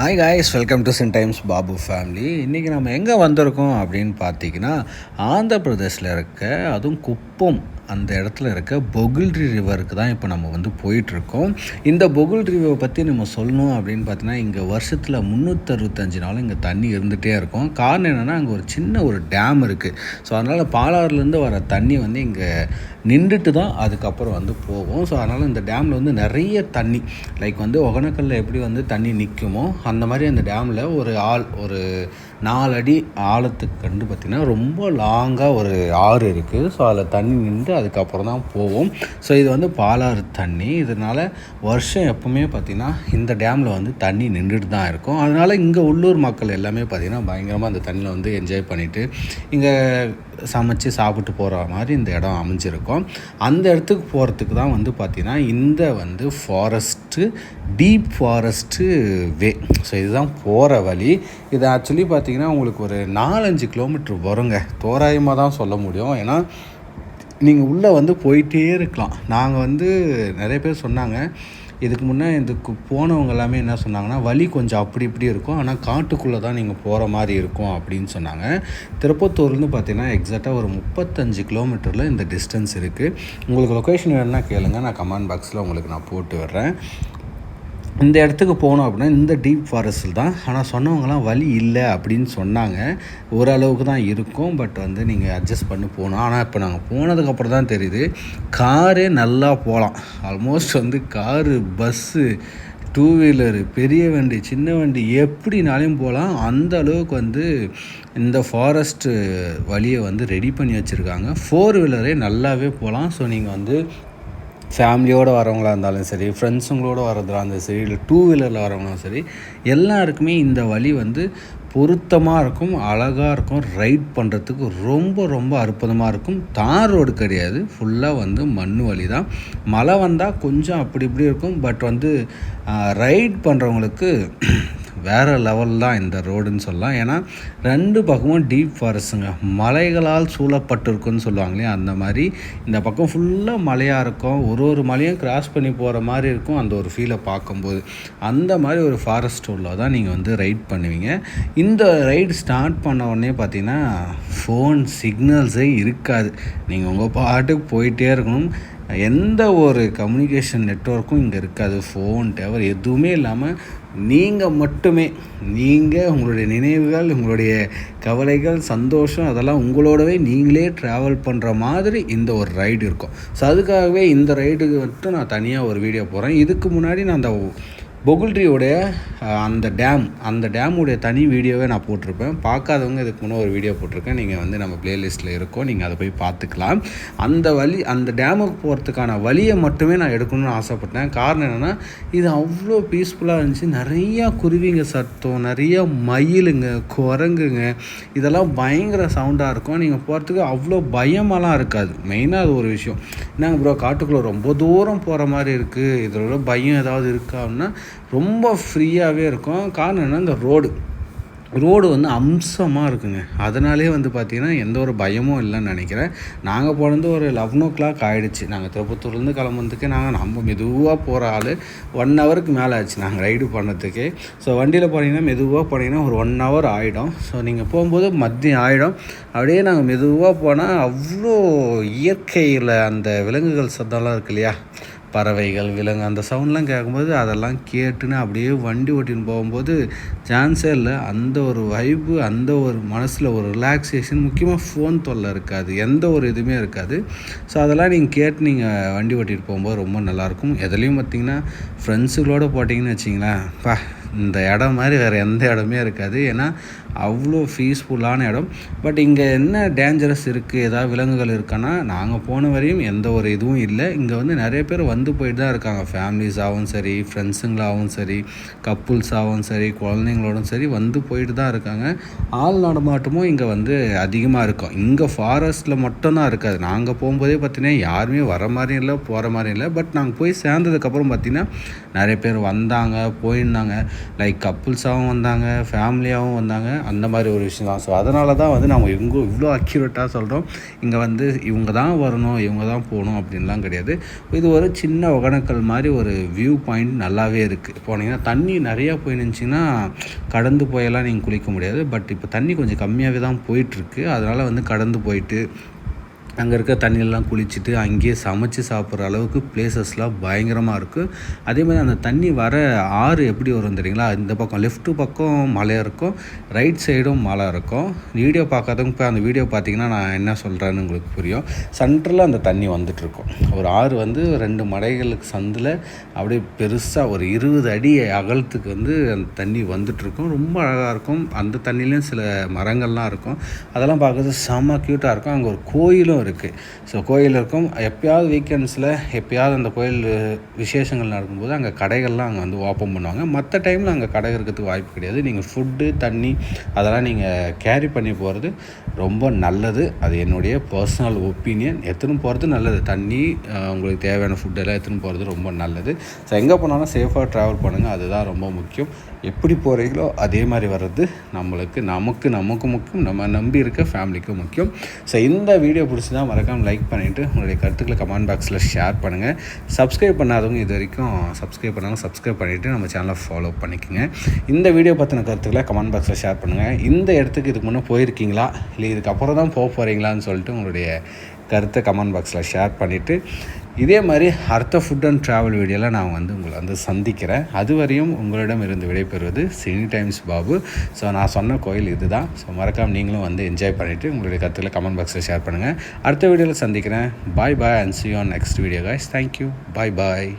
Hi guys welcome to சின் times Babu family இன்றைக்கி நம்ம எங்கே வந்திருக்கோம் அப்படின்னு பார்த்தீங்கன்னா ஆந்திர பிரதேஷில் இருக்க அதுவும் குப்பம் அந்த இடத்துல இருக்க பொகுல்ரி ரிவருக்கு தான் இப்போ நம்ம வந்து போயிட்டுருக்கோம். இந்த பொகுல் ரிவரை பற்றி நம்ம சொல்லணும் அப்படின்னு பார்த்தீங்கன்னா இங்கே வருஷத்தில் முந்நூற்றறுபத்தஞ்சு நாளும் இங்கே தண்ணி இருந்துகிட்டே இருக்கும். காரணம் என்னென்னா அங்கே ஒரு சின்ன ஒரு டேம் இருக்குது ஸோ அதனால் பாலாறுலேருந்து வர தண்ணி வந்து இங்கே நின்றுட்டு தான் அதுக்கப்புறம் வந்து போகும். ஸோ அதனால் இந்த டேமில் வந்து நிறைய தண்ணி லைக் வந்து ஒகனக்கல்லில் எப்படி வந்து தண்ணி நிற்குமோ அந்த மாதிரி அந்த டேமில் ஒரு ஆள் ஒரு நாலு அடி ஆழத்துக்கு கண்டு பார்த்திங்கன்னா ரொம்ப லாங்காக ஒரு ஆறு இருக்குது ஸோ அதில் தண்ணி நின்று அதுக்கப்புறம் தான் போவோம். ஸோ இது வந்து பாலாறு தண்ணி. இதனால் வருஷம் எப்போவுமே பார்த்திங்கன்னா இந்த டேமில் வந்து தண்ணி நின்றுட்டு தான் இருக்கும். அதனால் இங்கே உள்ளூர் மக்கள் எல்லாமே பார்த்திங்கன்னா பயங்கரமாக அந்த தண்ணியில் வந்து என்ஜாய் பண்ணிவிட்டு இங்கே சமைச்சு சாப்பிட்டு போகிற மாதிரி இந்த இடம் அமைஞ்சிருக்கும். அந்த இடத்துக்கு போகிறதுக்கு தான் வந்து பார்த்திங்கன்னா இந்த வந்து forest deep forest way so இதுதான் போகிற வழி. இது ஆக்சுவலி பார்த்திங்கன்னா உங்களுக்கு ஒரு நாலஞ்சு கிலோமீட்டர் வருங்க. தோராயமாக தான் சொல்ல முடியும். ஏன்னா நீங்கள் உள்ளே வந்து போயிட்டே இருக்கலாம். நாங்கள் வந்து நிறைய பேர் சொன்னாங்க இதுக்கு முன்னே இதுக்கு போனவங்க எல்லாமே என்ன சொன்னாங்கன்னா வழி கொஞ்சம் அப்படி இப்படி இருக்கும். ஆனால் காட்டுக்குள்ளே தான் நீங்கள் போகிற மாதிரி இருக்கும் அப்படின்னு சொன்னாங்க. திருப்பத்தூர்லேருந்து பார்த்தீங்கன்னா எக்ஸாக்டாக ஒரு முப்பத்தஞ்சு கிலோமீட்டரில் இந்த டிஸ்டன்ஸ் இருக்குது உங்களுக்கு லொக்கேஷன் வேணுன்னா கேளுங்க. நான் கமெண்ட் பாக்ஸில் உங்களுக்கு நான் போட்டு விடுறேன். இந்த இடத்துக்கு போனோம் அப்படின்னா இந்த டீப் ஃபாரஸ்டில் தான். ஆனால் சொன்னவங்களாம் வழி இல்லை அப்படின்னு சொன்னாங்க. ஓரளவுக்கு தான் இருக்கும். பட் வந்து நீங்கள் அட்ஜஸ்ட் பண்ணி போகணும். ஆனால் இப்போ நாங்கள் போனதுக்கப்புறம் தான் தெரியுது. காரே நல்லா போகலாம். ஆல்மோஸ்ட் வந்து காரு பஸ்ஸு டூ வீலரு பெரிய வண்டி சின்ன வண்டி எப்படினாலையும் போகலாம். அந்த அளவுக்கு வந்து இந்த ஃபாரஸ்ட்டு வழியை வந்து ரெடி பண்ணி வச்சுருக்காங்க. ஃபோர் வீலரே நல்லாவே போகலாம். ஸோ நீங்கள் வந்து ஃபேமிலியோடு வரவங்களாக இருந்தாலும் சரி ஃப்ரெண்ட்ஸுங்களோடு வரதா இருந்தாலும் சரி இல்லை டூ வீலரில் வரவங்களும் சரி எல்லாருக்குமே இந்த வழி வந்து பொருத்தமாக இருக்கும் அழகாக இருக்கும் ரைட் பண்ணுறதுக்கு ரொம்ப ரொம்ப அற்புதமாக இருக்கும். தார் ரோடு கிடையாது ஃபுல்லாக வந்து மண் வழி தான். மழை வந்தால் கொஞ்சம் அப்படி இப்படி இருக்கும் பட் வந்து ரைட் பண்ணுறவங்களுக்கு வேறு லெவல் தான் இந்த ரோடுன்னு சொல்லலாம். ஏன்னா ரெண்டு பக்கமும் டீப் ஃபாரஸ்ட்டுங்க மலைகளால் சூழப்பட்டிருக்குன்னு சொல்லுவாங்களே அந்த மாதிரி இந்த பக்கம் ஃபுல்லாக மலையாக இருக்கும். ஒரு ஒரு மலையும் கிராஸ் பண்ணி போகிற மாதிரி இருக்கும் அந்த ஒரு ஃபீலை பார்க்கும்போது. அந்த மாதிரி ஒரு ஃபாரஸ்ட் உள்ள தான் நீங்கள் வந்து ரைட் பண்ணுவீங்க. இந்த ரைடு ஸ்டார்ட் பண்ண உடனே பார்த்தீங்கன்னா ஃபோன் சிக்னல்ஸே இருக்காது. நீங்கள் உங்கள் பாட்டுக்கு போயிட்டே இருக்கணும். எந்த ஒரு கம்யூனிகேஷன் நெட்ஒர்க்கும் இங்கே இருக்காது. ஃபோன் டவர் எதுவுமே இல்லாமல் நீங்கள் மட்டுமே நீங்கள் உங்களுடைய நினைவுகள் உங்களுடைய கவலைகள் சந்தோஷம் அதெல்லாம் உங்களோடவே நீங்களே ட்ராவல் பண்ணுற மாதிரி இந்த ஒரு ரைடு இருக்கும். ஸோ அதுக்காகவே இந்த ரைடுக்கு மட்டும் நான் தனியாக ஒரு வீடியோ போகிறேன் இதுக்கு முன்னாடி நான் அந்த பொகுல்ட்ரியோடைய அந்த டேம் அந்த டேமுடைய தனி வீடியோவே நான் போட்டிருப்பேன். பார்க்காதவங்க இதுக்கு முன்னே ஒரு வீடியோ போட்டிருக்கேன். நீங்கள் வந்து நம்ம பிளேலிஸ்ட்டில் இருக்கோம். நீங்கள் அதை போய் பார்த்துக்கலாம். அந்த வழி அந்த டேமுக்கு போகிறதுக்கான வழியை மட்டுமே நான் எடுக்கணும்னு ஆசைப்பட்டேன். காரணம் என்னென்னா இது அவ்வளோ பீஸ்ஃபுல்லாக இருந்துச்சு. நிறையா குருவிங்க சத்தம் நிறையா மயிலுங்க குரங்குங்க. இதெல்லாம் பயங்கர சவுண்டாக இருக்கும். நீங்கள் போகிறதுக்கு அவ்வளோ பயமெல்லாம் இருக்காது. மெயினாக அது ஒரு விஷயம். என்னங்க ப்ரோ காட்டுக்குள்ளே ரொம்ப தூரம் போகிற மாதிரி இருக்குது இதோட பயம் ஏதாவது இருக்கா அப்படின்னா ரொம்ப ஃப்ரீயாகவே இருக்கும். காரணம் என்ன இந்த ரோடு ரோடு வந்து அம்சமாக இருக்குங்க. அதனாலே வந்து பார்த்திங்கன்னா எந்த ஒரு பயமும் இல்லைன்னு நினைக்கிறேன். நாங்கள் போனது ஒரு லெவன் ஓ கிளாக் ஆகிடுச்சு நாங்கள் திருப்பத்தூர்லேருந்து கிளம்புறதுக்கு நாங்கள் நம்ம மெதுவாக போகிற ஆள் ஒன் ஹவருக்கு மேலே ஆச்சு. நாங்கள் ரைடு பண்ணதுக்கு. ஸோ வண்டியில் போனீங்கன்னா மெதுவாக போனீங்கன்னா ஒரு ஒன் ஹவர் ஆகிடும் ஸோ நீங்கள் போகும்போது மதியம் ஆகிடும் அப்படியே நாங்கள் மெதுவாக போனால் அவ்வளோ இயற்கையில் அந்த விலங்குகள் சத்தம்லாம் இருக்கு இல்லையா? பறவைகள் விலங்கு அந்த சவுண்ட்லாம் கேட்கும்போது அதெல்லாம் கேட்டுன்னு அப்படியே வண்டி ஓட்டின்னு போகும்போது சான்ஸே இல்லை. அந்த ஒரு வைப்பு அந்த ஒரு மனசில் ஒரு ரிலாக்ஸேஷன் முக்கியமாக ஃபோன் தொல்லை இருக்காது. எந்த ஒரு இதுவுமே இருக்காது. ஸோ அதெல்லாம் நீங்கள் கேட்டு நீங்கள் வண்டி ஓட்டிகிட்டு போகும்போது ரொம்ப நல்லாயிருக்கும். எதுலேயும் பார்த்திங்கன்னா ஃப்ரெண்ட்ஸுகளோடு போட்டிங்கன்னு வச்சிங்களேன். பா இந்த இடம் மாதிரி வேறு எந்த இடமே இருக்காது. ஏன்னா அவ்வளோ பீஸ்ஃபுல்லான இடம். பட் இங்கே என்ன டேஞ்சரஸ் இருக்குது ஏதாவது விலங்குகள் இருக்கான்னா நாங்கள் போன வரையும் எந்த ஒரு இதுவும் இல்லை. இங்கே வந்து நிறைய பேர் வந்து போயிட்டு தான் இருக்காங்க. ஃபேமிலிஸாகவும் சரி ஃப்ரெண்ட்ஸுங்களாகவும் சரி கப்புள்ஸாகவும் சரி குழந்தைங்களோடும் சரி வந்து போயிட்டு தான் இருக்காங்க. ஆள் நடமாட்டமும் இங்கே வந்து அதிகமாக இருக்கும். இங்கே ஃபாரஸ்ட்டில் மட்டும்தான் இருக்காது. நாங்கள் போகும்போதே பார்த்தீங்கன்னா யாருமே வர மாதிரியும் இல்லை போகிற மாதிரியும் இல்லை. பட் நாங்கள் போய் சேர்ந்ததுக்கப்புறம் பார்த்திங்கன்னா நிறைய பேர் வந்தாங்க போயிருந்தாங்க. லைக் கப்புள்ஸாகவும் வந்தாங்க ஃபேமிலியாகவும் வந்தாங்க. அந்த மாதிரி ஒரு விஷயம் தான். ஸோ அதனால தான் வந்து நம்ம எங்கோ இவ்வளோ அக்யூரேட்டாக சொல்கிறோம் இங்கே வந்து இவங்க தான் வரணும் இவங்க தான் போகணும் அப்படின்லாம் கிடையாது. இது ஒரு சின்ன ஒகனக்கல் மாதிரி ஒரு வியூ பாயிண்ட் நல்லாவே இருக்குது போனீங்கன்னா தண்ணி நிறையா போய் நினச்சிங்கன்னா கடந்து போயெல்லாம் நீங்கள் குளிக்க முடியாது. பட் இப்போ தண்ணி கொஞ்சம் கம்மியாகவே தான் போயிட்டுருக்கு அதனால் வந்து கடந்து போயிட்டு அங்கே இருக்க தண்ணியெல்லாம் குளிச்சுட்டு அங்கேயே சமைச்சு சாப்பிட்ற அளவுக்கு பிளேசஸ்லாம் பயங்கரமாக இருக்குது அதே மாதிரி அந்த தண்ணி வர ஆறு எப்படி வரும் தெரியுங்களா? இந்த பக்கம் லெஃப்ட்டு பக்கம் மலை இருக்கும் ரைட் சைடும் மலை இருக்கும். வீடியோ பார்க்காதவங்க இப்போ அந்த வீடியோ பார்த்தீங்கன்னா நான் என்ன சொல்கிறேன்னு உங்களுக்கு புரியும். சென்டரில் அந்த தண்ணி வந்துட்டுருக்கும் ஒரு ஆறு வந்து ரெண்டு மடைகளுக்கு சந்தில் அப்படியே பெருசாக ஒரு இருபது அடி அகலத்துக்கு வந்து அந்த தண்ணி வந்துட்டுருக்கும் ரொம்ப அழகாக இருக்கும். அந்த தண்ணியிலையும் சில மரங்கள்லாம் இருக்கும். அதெல்லாம் பார்க்குறது செம்ம க்யூட்டாக இருக்கும். அங்கே ஒரு கோயிலும் இருக்குது ஸோ கோயில் இருக்கும் எப்பயாவது வீக்கெண்ட்ஸில் எப்பயாவது அந்த கோயில் விசேஷங்கள் நடக்கும்போது அங்கே கடைகள்லாம் அங்கே வந்து ஓப்பன் பண்ணுவாங்க. மற்ற டைமில் அங்கே கடை இருக்கிறதுக்கு வாய்ப்பு கிடையாது. நீங்கள் ஃபுட்டு தண்ணி அதெல்லாம் நீங்கள் கேரி பண்ணி போகிறது ரொம்ப நல்லது. அது என்னுடைய பர்சனல் ஒப்பீனியன் எத்தனை போகிறது நல்லது. தண்ணி உங்களுக்கு தேவையான ஃபுட்டெல்லாம் எடுத்துன்னு போகிறது ரொம்ப நல்லது. ஸோ எங்கே போனாலும் சேஃபாக ட்ராவல் பண்ணுங்கள் அதுதான் ரொம்ப முக்கியம். எப்படி போகிறீங்களோ அதே மாதிரி வர்றது நம்மளுக்கு நமக்கு நமக்கு முக்கியம் நம்ம நம்பி இருக்க ஃபேமிலிக்கும் முக்கியம். ஸோ இந்த வீடியோ பிடிச்சிதான் மறக்காமல் லைக் பண்ணிவிட்டு உங்களுடைய கருத்துக்களை கமெண்ட் பாக்ஸில் ஷேர் பண்ணுங்கள் சப்ஸ்கிரைப் பண்ணாதவங்க இது வரைக்கும் சப்ஸ்கிரைப் பண்ணாங்க சப்ஸ்கிரைப் பண்ணிவிட்டு நம்ம சேனலை ஃபாலோ பண்ணிக்கோங்க. இந்த வீடியோ பற்றின கருத்துக்களை கமெண்ட் பாக்ஸில் ஷேர் பண்ணுங்கள் இந்த இடத்துக்கு இதுக்கு முன்னே போயிருக்கீங்களா? இல்லை இதுக்கப்புறம் தான் போக போகிறீங்களான்னு சொல்லிட்டு உங்களுடைய கருத்தை கமெண்ட் பாக்ஸில் ஷேர் பண்ணிவிட்டு இதே மாதிரி அர்த்த ஃபுட் அண்ட் ட்ராவல் வீடியோவில் நான் வந்து உங்களை வந்து சந்திக்கிறேன். அதுவரையும் உங்களிடம் இருந்து விடைபெறுவது சினி டைம்ஸ் பாபு ஸோ நான் சொன்ன கோயில் இதுதான். ஸோ மறக்காமல் நீங்களும் வந்து என்ஜாய் பண்ணிவிட்டு உங்களுடைய கருத்துக்களை கமெண்ட் பாக்ஸில் ஷேர் பண்ணுங்கள் அடுத்த வீடியோவில் சந்திக்கிறேன். Bye bye and see on next video guys thank you bye bye